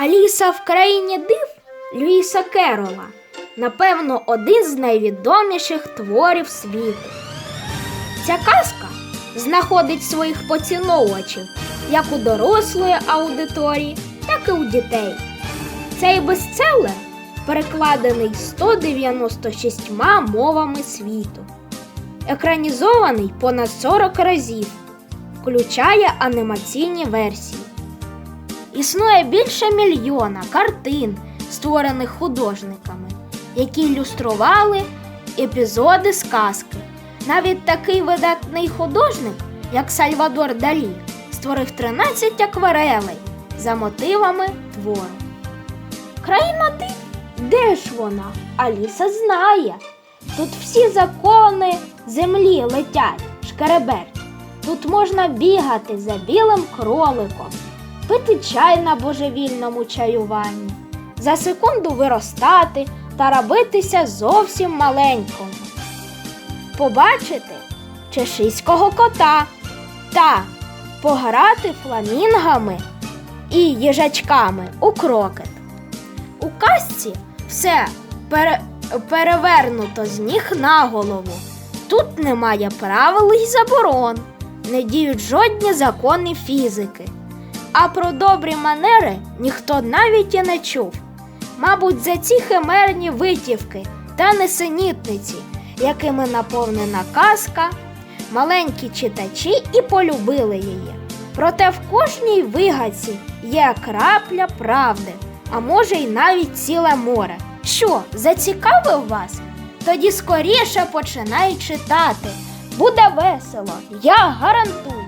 Аліса в країні див Льюіса Керола. Напевно, один з найвідоміших творів світу. Ця казка знаходить своїх поціновувачів як у дорослої аудиторії, так і у дітей. Цей бестселер перекладений 196 мовами світу, екранізований понад 40 разів, включає анімаційні версії. Існує більше мільйона картин, створених художниками, які ілюстрували епізоди сказки. Навіть такий видатний художник, як Сальвадор Далі, створив 13 акварелей за мотивами твору. Країна див, де ж вона? Аліса знає. Тут всі закони землі летять, шкереберть. Тут можна бігати за білим кроликом, пити чай на божевільному чаюванні, за секунду виростати та робитися зовсім маленькому. Побачити чешиського кота та пограти фламінгами і їжачками у крокет. У казці все пере- перевернуто з ніг на голову. Тут немає правил і заборон, не діють жодні закони фізики. А про добрі манери ніхто навіть і не чув. Мабуть, за ці химерні витівки та несенітниці, якими наповнена казка, маленькі читачі і полюбили її. Проте в кожній вигадці є крапля правди, а може й навіть ціле море. Що, зацікавив вас? Тоді скоріше починай читати. Буде весело, я гарантую.